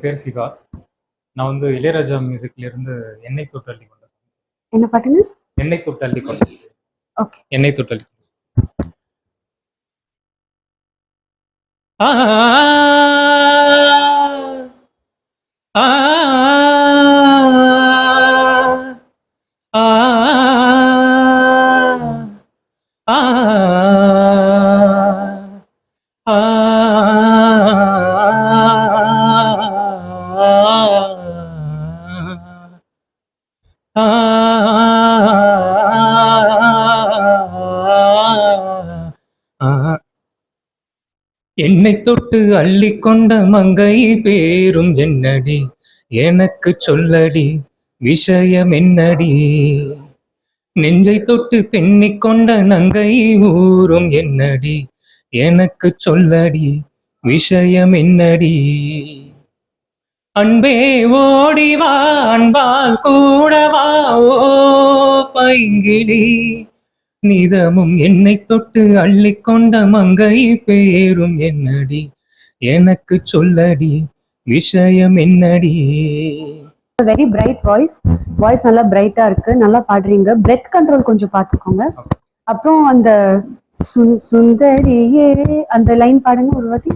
என் பேர் சிவா. நான் வந்து இளையராஜா மியூசிக்ல இருந்து "என்னை தொட்டு அள்ளிக் கொண்ட" என்ன பாட்டுங்க? "என்னை தொட்டு அள்ளிக் கொண்ட" ஓகே. "என்னை தொட்டு அள்ளிக் ஆ ஆ என்னை தொட்டு அள்ளிக்கொண்ட மங்கை பேரும் என்னடி? எனக்கு சொல்லடி விஷயம் என்னடி? நெஞ்சை தொட்டு பெண்ணிக் கொண்ட நங்கை ஊரும் என்னடி? எனக்கு சொல்லடி விஷயம் என்னடி? அன்பே ஓடிவா அன்பால் கூடவா ஓ பைங்கிளி நிதமும் என்னை தொட்டு அள்ளிக்கொண்ட மங்கை பேரும் என்னடி? எனக்கு சொல்லடி விஷயம் என்னடி? வெரி பிரைட் வாய்ஸ் வாய்ஸ் நல்லா பிரைட்டா இருக்கு. நல்லா பாடுறீங்க. பிரெத் கண்ட்ரோல் கொஞ்சம் பார்த்துக்கோங்க. அப்புறம் அந்த சுந்- சுந்தரியே அந்த லைன் பாடுங்க ஒரு வாட்டி.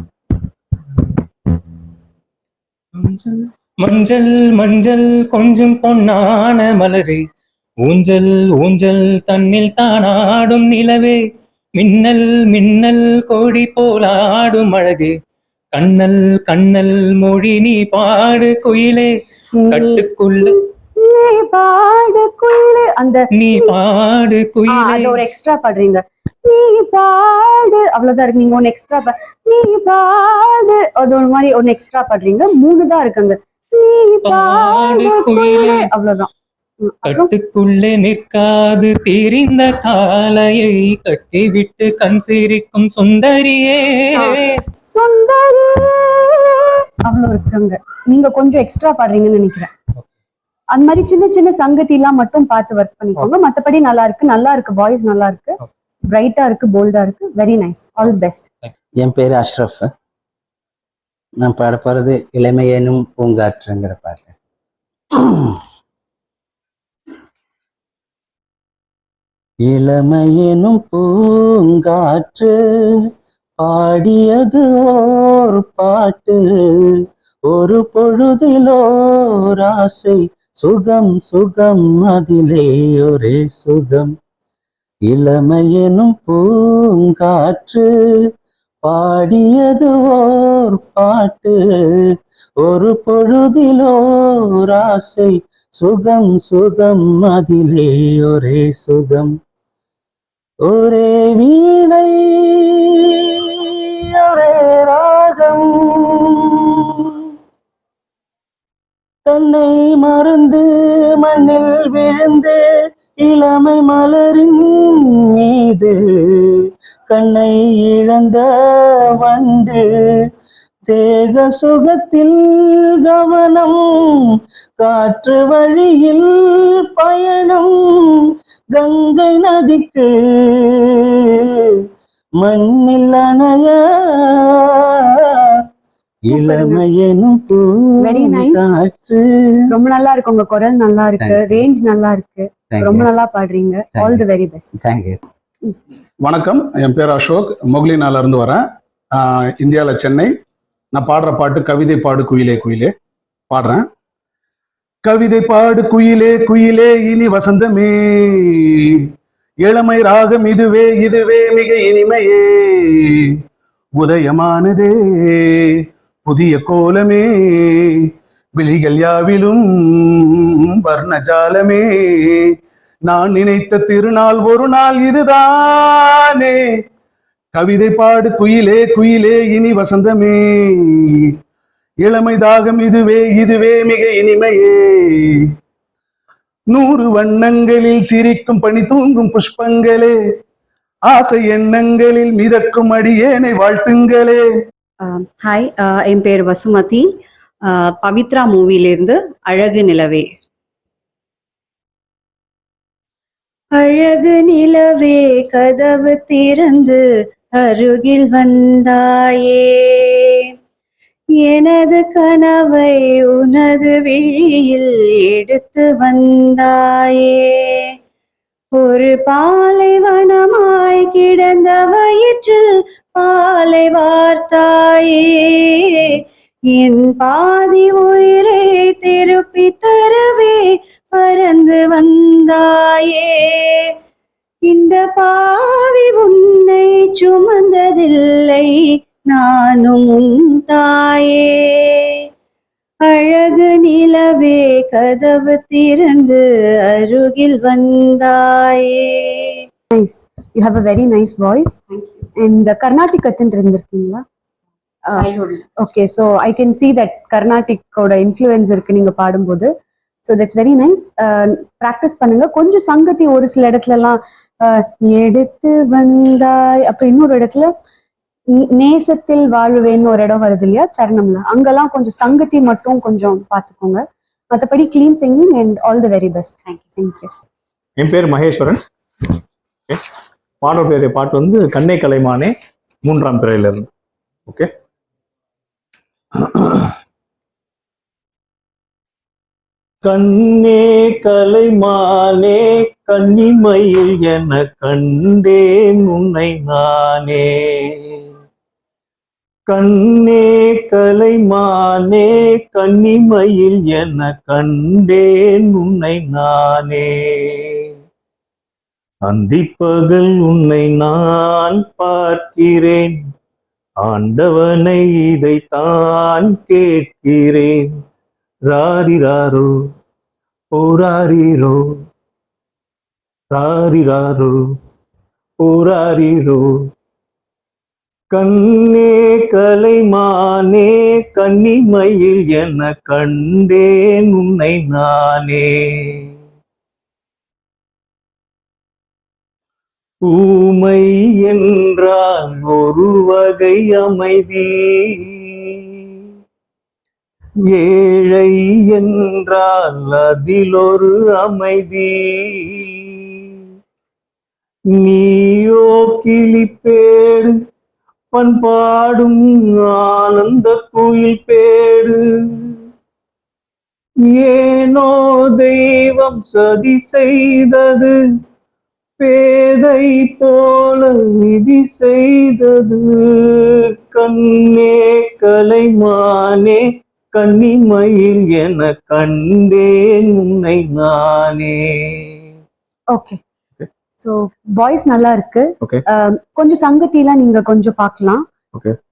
மஞ்சள் மஞ்சள் கொஞ்சம் பொன்னான மலரே. ஊஞ்சல் ஊஞ்சல் தன்னில் தானாடும் நிலவே. மின்னல் மின்னல் கோடி போலாடும் அழகே. கண்ணல் கண்ணல் மொழி நீ பாடு குயிலே. கட்டுக்குள்ள. நீ பாடுக்குள்ளே அந்த நீ பாடு ஆ, அது குயிலே ஒரு எக்ஸ்ட்ரா பாடுறீங்க. நீ பாடு. அவ்வளவுதான் இருக்கு. நீங்க ஒன்னு எக்ஸ்ட்ரா நீ பாடு. அது ஒரு மாதிரி ஒன்னு எக்ஸ்ட்ரா பாடுறீங்க. மூணு தான் இருக்குங்க. நீ பாடு குயிலே. அவ்வளவுதான். கட்டுக்குள்ளே நிற்காது தெரிந்த காலையை கட்டிவிட்டு கண் சிரிக்கும் சுந்தரியே. சுந்தரி! அவ்வளவு இருக்குங்க. நீங்க கொஞ்சம் எக்ஸ்ட்ரா பாடுறீங்கன்னு நினைக்கிறேன். அந்த மாதிரி சின்ன சின்ன சங்கதி எல்லாம் மட்டும் பார்த்து ஒர்க் பண்ணிக்கோங்க. மத்தபடி நல்லா இருக்கு நல்லா இருக்கு வாய்ஸ் நல்லா இருக்கு. பிரைட்டா இருக்கு. போல்டா இருக்கு வெரி நைஸ் ஆல் பெஸ்ட் என் பேர் அஷ்ரஃப். நான் பாட போகிறது இளமையனும் பூங்காற்றுங்கிற பாட்டு. இளமையெனும் பூங்காற்று பாடியது ஓர் பாட்டு. ஒரு பொழுதிலோர் ஆசை சுகம் சுகம் அதிலே ஒரே சுகம். இளமையெனும் பூங்காற்று பாடியது ஓர் பாட்டு. ஒரு பொழுதிலோர் ஆசை சுகம் சுகம் அதிலே ஒரே சுகம். ஒரே வீணை ஒரே ராகம். தன்னை மறந்து மண்ணில் விழுந்து இளமை மலரின் மீது கண்ணை இழந்த வண்டு தேக சுகத்தில் கவனம் காற்று வழியில் பயணம் கங்கை நதிக்கு மண்ணில் அணைய இளமையெனும் Very nice. பூங்காற்று ரொம்ப நல்லா இருக்கு உங்க குரல் நல்லா இருக்கு. ரேஞ்ச் நல்லா இருக்கு. ரொம்ப நல்லா பாடுறீங்க. All the very best thank you வணக்கம். என் பேர் அசோக். மொக்லினால இருந்து வரேன். இந்தியாவில் சென்னை. நான் பாடுற பாட்டு கவிதை பாடு குயிலே குயிலே. பாடுறேன். கவிதை பாடு குயிலே குயிலே இனி வசந்தமே. இளமை ராகம் இதுவே இதுவே மிக இனிமையே. உதயமானதே புதிய கோலமே. விழிகள் யாவிலும் வர்ணஜாலமே. நான் நினைத்த திருநாள் ஒரு நாள் இதுதானே. கவிதை பாடு குயிலே குயிலே இனி வசந்தமே. இளமை தாகம் இதுவே இதுவே மிக இனிமையே. நூறு வண்ணங்களில் சிரிக்கும் பணி தூங்கும் புஷ்பங்களே. ஆசை எண்ணங்களில் மிதக்கும் அடியேனை வாழ்த்துங்களே. ஹாய் என் பேர் வசுமதி. ஆஹ் பவித்ரா மூவிலிருந்து அழகு நிலவே. அழகு நிலவே கதவு திறந்து அருகில் வந்தாயே. எனது கனவை உனது விழியில் எடுத்து வந்தாயே. ஒரு பாலைவனமாய் கிடந்த வயிற்றில் பாலை வார்த்தாயே. என் பாதி உயிரை திருப்பி தரவே பறந்து வந்தாயே. இந்த பாவி உன்னை சுமந்ததில்லை நானும் உன் தாயே. அழகு நிலவே கதவு திறந்து அருகில் வந்தாயே. Nice you have a very nice voice and Carnatic கத்துட்டு இருந்திருக்கீங்களா? Okay so I can see that கர்நாடிக்கோட influence இருக்கு நீங்க பாடும்போது. So that's very nice practice பண்ணுங்க. கொஞ்சம் சங்கதி ஒரு சில இடத்துலலாம் அஹ், எடுத்து வந்தாய். அப்புறம் இன்னொரு இடத்துல நேசத்தில் வாழுவேன்னு ஒரு இடம் வருது இல்லையா சரணம்ல. அங்கெல்லாம் கொஞ்சம் சங்கத்தி மட்டும் கொஞ்சம் பார்த்துக்கோங்க மற்றபடி clean singing and all the very best thank you thank you என் பேர் மகேஸ்வரன். ஓகே பாட்டு வந்து கண்ணை கலைமானே மூன்றாம் பிறையில இருந்து ஓகே கண்ணே கலைமானே கன்னிமயில் என கண்டேன் உன்னை நானே. கண்ணே கலைமானே கன்னிமயில் என கண்டேன் உன்னை நானே. அந்திப்பகல் உன்னை நான் பார்க்கிறேன். ஆண்டவனை இதைத்தான் கேட்கிறேன். ராரிராரோ போராரிரோ ராரிராரோ போராரிரோ. கண்ணே கலைமானே கன்னிமையில் என கண்டேன் உன்னை நானே. ஊமை என்றால் ஒரு வகை அமைதி. ஏழை என்றால் அதிலொரு அமைதி. நீயோ கிளிப்பேடு பண்பாடும் ஆனந்த குயில் பேடு. ஏனோ தெய்வம் சதி செய்தது பேதை போல விதி செய்தது. கண்ணே கலைமானே கன்னிமயில் என கண்டேன் உன்னை நானே. ஓகே ஸோ வாய்ஸ் நல்லா இருக்கு கொஞ்சம் சங்கத்திலாம் நீங்க கொஞ்சம் பார்க்கலாம்.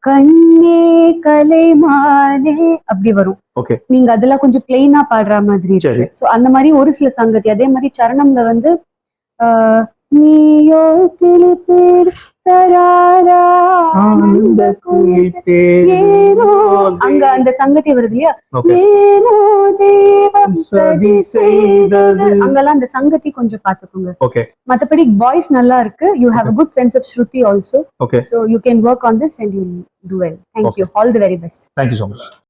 கண்ணே கலைமானே அப்படி வரும். நீங்க அதெல்லாம் கொஞ்சம் பிளெயினா பாடுற மாதிரி. இருக்கு. ஸோ அந்த மாதிரி ஒரு சில சங்கதி. அதே மாதிரி சரணம்ல வந்து நீயோ கிளிப்பேர் தராரா குயில் ஏனோ அங்க அந்த சங்கதி வருது இல்லையா? தேவம் சதி செய்தது. அங்கெல்லாம் அந்த சங்கதி கொஞ்சம் பாத்துக்கோங்க ஓகே. மத்தபடி வாய்ஸ் நல்லா இருக்கு. You have a good sense of shruti also so you can work on this and you do well thank you all the very best thank you so much